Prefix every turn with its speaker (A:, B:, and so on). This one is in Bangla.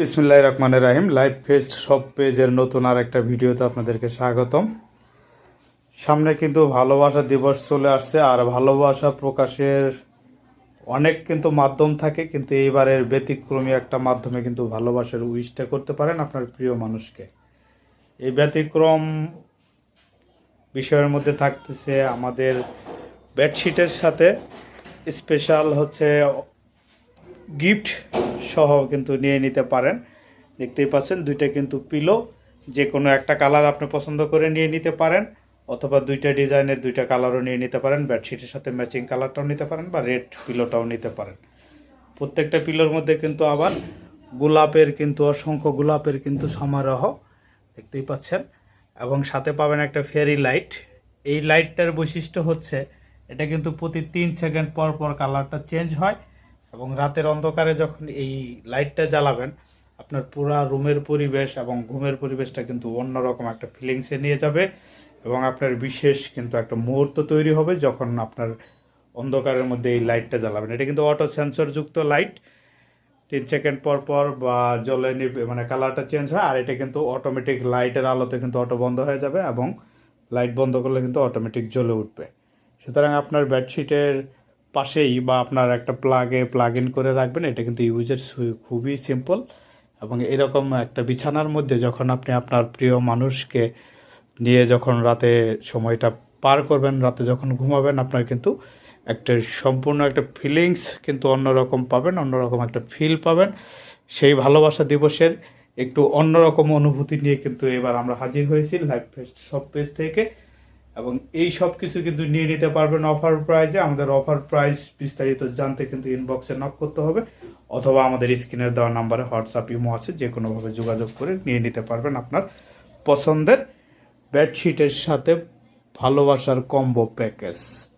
A: বিসমিল্লাহ রহমান রাহিম। লাইভ ফেস্ট সব পেজের নতুন আর একটা ভিডিওতে আপনাদেরকে স্বাগতম। সামনে কিন্তু ভালোবাসা দিবস চলে আসছে আর ভালোবাসা প্রকাশের অনেক কিন্তু মাধ্যম থাকে, কিন্তু এইবারের ব্যতিক্রমী একটা মাধ্যমে কিন্তু ভালোবাসার উইশটা করতে পারেন আপনার প্রিয় মানুষকে। এই ব্যতিক্রম বিষয়ের মধ্যে থাকতেছে আমাদের বেডশিটের সাথে। স্পেশাল হচ্ছে গিফট সহ কিন্তু নিয়ে নিতে পারেন। দেখতেই পাচ্ছেন, দুইটা কিন্তু পিলো যে কোনো একটা কালার আপনি পছন্দ করে নিয়ে নিতে পারেন, অথবা দুইটা ডিজাইনের দুইটা কালারও নিয়ে নিতে পারেন বেডশিটের সাথে ম্যাচিং কালারটাও নিতে পারেন, বা রেড পিলোটাও নিতে পারেন। প্রত্যেকটা পিলোর মধ্যে কিন্তু আবার গোলাপের কিন্তু, অসংখ্য গোলাপের কিন্তু সমারোহ দেখতেই পাচ্ছেন। এবং সাথে পাবেন একটা ফেরি লাইট এই লাইটটার বৈশিষ্ট্য হচ্ছে, এটা কিন্তু প্রতি তিন সেকেন্ড পর পর কালারটা চেঞ্জ হয়। এবং রাতের অন্ধকারে যখন এই লাইটটা জ্বালাবেন, আপনার পুরা রুমের পরিবেশ এবং ঘুমের পরিবেশটা কিন্তু অন্যরকম একটা ফিলিংসে নিয়ে যাবে এবং আপনার বিশেষ কিন্তু একটা মুহূর্ত তৈরি হবে যখন আপনার অন্ধকারের মধ্যে এই লাইটটা জ্বালাবেন। এটা কিন্তু অটো সেন্সরযুক্ত লাইট তিন সেকেন্ড পর পর বা জ্বলে নিবে মানে কালারটা চেঞ্জ হয় আর এটা কিন্তু অটোমেটিক লাইটের আলোতে কিন্তু অটো বন্ধ হয়ে যাবে এবং লাইট বন্ধ করলে কিন্তু অটোমেটিক জ্বলে উঠবে। সুতরাং আপনার বেডশিটের পাশেই বা আপনার একটা প্লাগে প্লাগ ইন করে রাখবেন, এটা কিন্তু ইউজের খুবই সিম্পল এবং এরকম একটা বিছানার মধ্যে যখন আপনি আপনার প্রিয় মানুষকে নিয়ে যখন রাতে সময়টা পার করবেন, রাতে যখন ঘুমাবেন, আপনার কিন্তু একটা সম্পূর্ণ একটা ফিলিংস কিন্তু অন্যরকম পাবেন, অন্যরকম একটা ফিল পাবেন। সেই ভালোবাসা দিবসের একটু অন্যরকম অনুভূতি নিয়ে কিন্তু এবার আমরা হাজির হয়েছি। লাইভ ফেস্ট সব পেজ থেকে। এবং এই সব কিছু কিন্তু নিয়ে নিতে পারবেন অফার প্রাইজে আমাদের অফার প্রাইস বিস্তারিত জানতে কিন্তু ইনবক্সে নক করতে হবে। অথবা আমাদের স্ক্রিনের দেওয়া নাম্বারে হোয়াটসঅ্যাপ ইমো আছে যে কোনোভাবে যোগাযোগ করে নিয়ে নিতে পারবেন আপনার পছন্দের বেডশিটের সাথে ভালোবাসার কম্বো প্যাকেজ